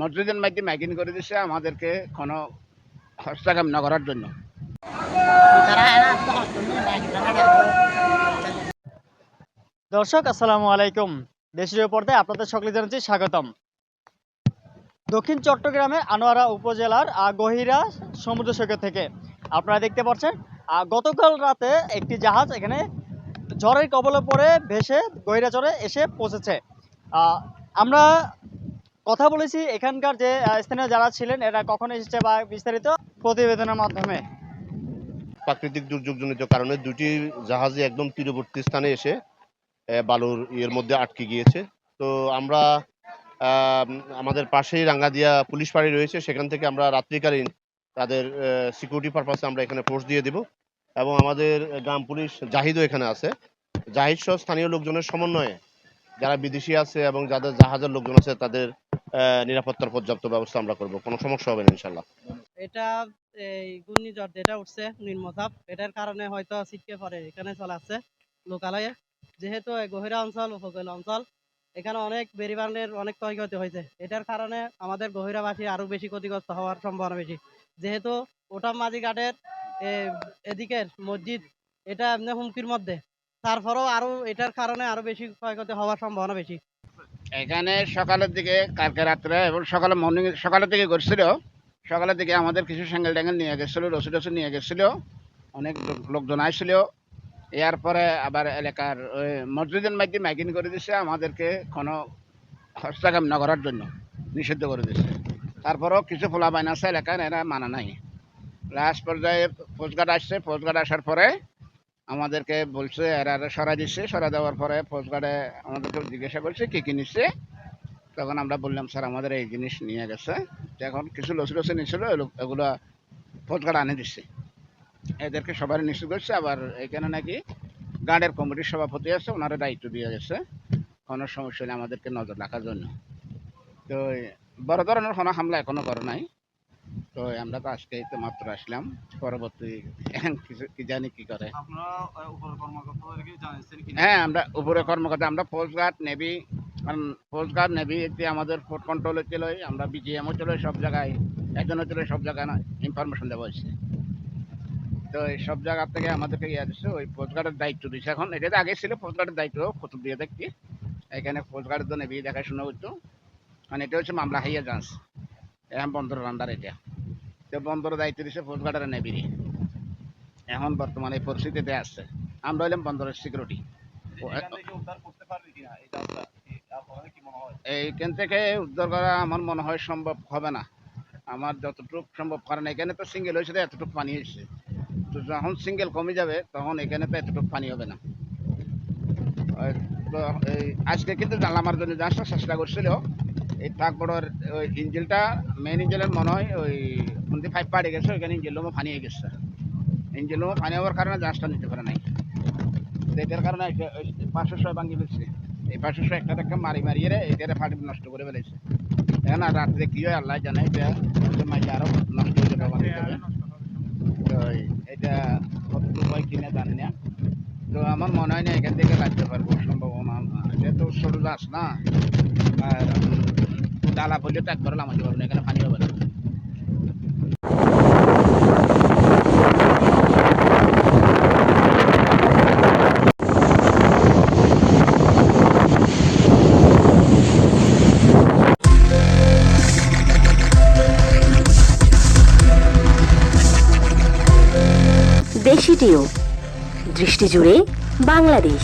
মসজিদের মধ্যে মাইকিং করে দিচ্ছে আমাদেরকে কোনো হস্তক্ষেপ না করার জন্য। দর্শক, আসসালামু আলাইকুম। দেশীয় পর্দায় আপনাদের সকলে জানাচ্ছি স্বাগতম। দক্ষিণ চট্টগ্রামের আনোয়ারা উপজেলার গহিরা সমুদ্র সৈকত থেকে আপনারা দেখতে পাচ্ছেন গতকাল রাতে একটি জাহাজ এখানে ঝড়ের কবলে পড়ে ভেসে গহিরাচরে এসে পৌঁছেছে। আমরা কথা বলেছি এখানকার যে স্থানীয় যারা ছিলেন, এরা কখন এসেছে বা বিস্তারিত প্রতিবেদনের মাধ্যমে? প্রাকৃতিক দুর্যোগজনিত কারণে দুটি জাহাজই একদম তীরবর্তী স্থানে এসে বালুর ইয়ের মধ্যে আটকে গিয়েছে। তো আমরা আমাদের পাশেই রাঙ্গাদিয়া পুলিশ ফাঁড়ি রয়েছে, সেখান থেকে আমরা রাত্রিকালীন তাদের সিকিউরিটি পারপাসে আমরা এখানে ফোর্স দিয়ে দিব। এবং আমাদের গ্রাম পুলিশ জাহিদও এখানে আছে। জাহিদ সহ স্থানীয় লোকজনের সমন্বয়ে যারা বিদেশি আছে এবং যাদের জাহাজের লোকজন আছে, তাদের নিরাপত্তার পর্যাপ্ত ব্যবস্থা আমরা করব। কোনো সমস্যা হবে না ইনশাল্লাহ এটা, এই ঘূর্ণিঝড় যেটা উঠছে, নিম্নচাপ, এটার কারণে হয়তো ছিটকে পড়ে, এখানে চলে আসছে লোকালয়ে। যেহেতু গহিরা অঞ্চল উপকূল অঞ্চল, এখানে অনেক বেরিবানের অনেক ক্ষয়ক্ষতি হয়েছে। এটার কারণে আমাদের গহিরাবাসী আরও বেশি ক্ষতিগ্রস্ত হওয়ার সম্ভাবনা বেশি। যেহেতু ওটাম মাঝি ঘাটের এদিকের মসজিদ, এটা এমনি হুমকির মধ্যে। তারপরেও আরও এটার কারণে আরও বেশি ক্ষয়ক্ষতি হওয়ার সম্ভাবনা বেশি। এখানে সকালের দিকে, কালকে রাত্রে এবং সকালে মর্নিং সকালের দিকে করছিল সকালের দিকে আমাদের কিছু স্যাঙ্গেল ট্যাঙ্গেল নিয়ে গেছিল, রসি টসি নিয়ে গেছিল। অনেক লোক- লোকজন আসছিল এরপরে আবার এলাকার ওই মসজিদের মাইকিং করে দিছে আমাদেরকে কোনো হস্তক্ষেপ না করার জন্য, নিষিদ্ধ করে দিছে। তারপরেও কিছু ফোলা বাইন আছে এলাকার এরা মানা নাই। লাস্ট পর্যায়ে পোস্টগার্ড আসছে। পোস্টগার্ড আসার পরে আমাদেরকে বলছে, এরা সরা দিচ্ছে। সরা দেওয়ার পরে পোস্টগার্ডে আমাদেরকে জিজ্ঞাসা করছে, কী কী নিচ্ছে? তখন আমরা বললাম, স্যার, আমাদের এই জিনিস নিয়ে গেছে। এখন কিছু লসি লসি নিচ্ছিল এগুলো পোস্টগার্ড আনে দিচ্ছে। এদেরকে সবার নিশ্চিত করছে, আবার এখানে নাকি গার্ডের কমিটির সভাপতি আছে ওনারা দায়িত্ব দিয়ে গেছে। কোনো সমস্যা নেই আমাদেরকে নজর রাখার জন্য। তো, বড় ধরনের কোনো হামলা এখনও করে নাই। তো আমরা তো আজকে তো মাত্র আসলাম। পরবর্তী কিছু কি জানি কি করে। হ্যাঁ আমরা উপরে কর্মকর্তা আমরা পোস্ট গার্ড নেভি কারণ পোস্ট গার্ড নেভি একটি আমাদের ফুড কন্ট্রোলে ছিল আমরা বিজিএমও ছিল সব জায়গায় একজন ছিল সব জায়গায় ইনফরমেশন দেওয়া হয়েছে। তো এই সব জায়গা থেকে আমাদেরকে ইয়ে দিচ্ছে ওই পোস্ট গার্ডের দায়িত্ব দিচ্ছে। এখন এটা তো আগে ছিল পোস্ট গার্ডের দায়িত্ব কুতুব দিয়ে দেখছি। এখানে পোস্ট গার্ডের তো নেভি দেখাশোনা হতো মানে এটা হচ্ছে মামলা হাইয়া যান্স এখন বন্দরের আন্ডার এটা। তো বন্দরের দায়িত্ব দিচ্ছে পোস্ট গার্ডের নেভিরই এখন বর্তমানে এই পরিস্থিতিতে আসছে আমরা হইলাম বন্দরের সিকিউরিটি এইখান থেকে উদ্ধার করা আমার মনে হয় সম্ভব হবে না। আমার যতটুকু সম্ভব কারণ এখানে তো সিঙ্গেল হয়েছে এতটুকু পানি হয়েছে। তো যখন সিঙ্গেল কমে যাবে তখন এখানে তো এতটুকু পানি হবে না। তো এই আজকে কিন্তু জানলামার জন্য জাহাজটা চেষ্টা করছিল এই ট্রাক বড়োর ওই ইঞ্জিনটা মেন ইঞ্জিনের মনে হয় ওই মন্দির ফাইভ পাড়ে গেছে, ওইখানে ইঞ্জিন লোমো পানি হয়ে গেছে। ইঞ্জিন লোমো পানি হওয়ার কারণে জাহাজটা নিতে পারে নাই। তো এটার কারণে এটা পাঁচশো ছয় ভাঙি ফেলছে। এই পাঁচশো ছয় একটা একটা মারি মারিয়ে রে এটারে ফাটি নষ্ট করে ফেলেছে। এখন আর রাত্রে কি হয় আল্লাহ জানে, এটা হয়তো মাঝে আরও নষ্ট হয়ে যাবে তো এটা কতটুকু হয় কিনা জানি না। তো আমার মনে হয় না এখান থেকে লাগতে পারব, সম্ভাবনা যেহেতু সরু গাছ না, আর ডালা পড়লে তো একবার নামাতে পারব না, এখানে পানি হবে না। দেশি টিউব দৃষ্টি জুড়ে বাংলাদেশ।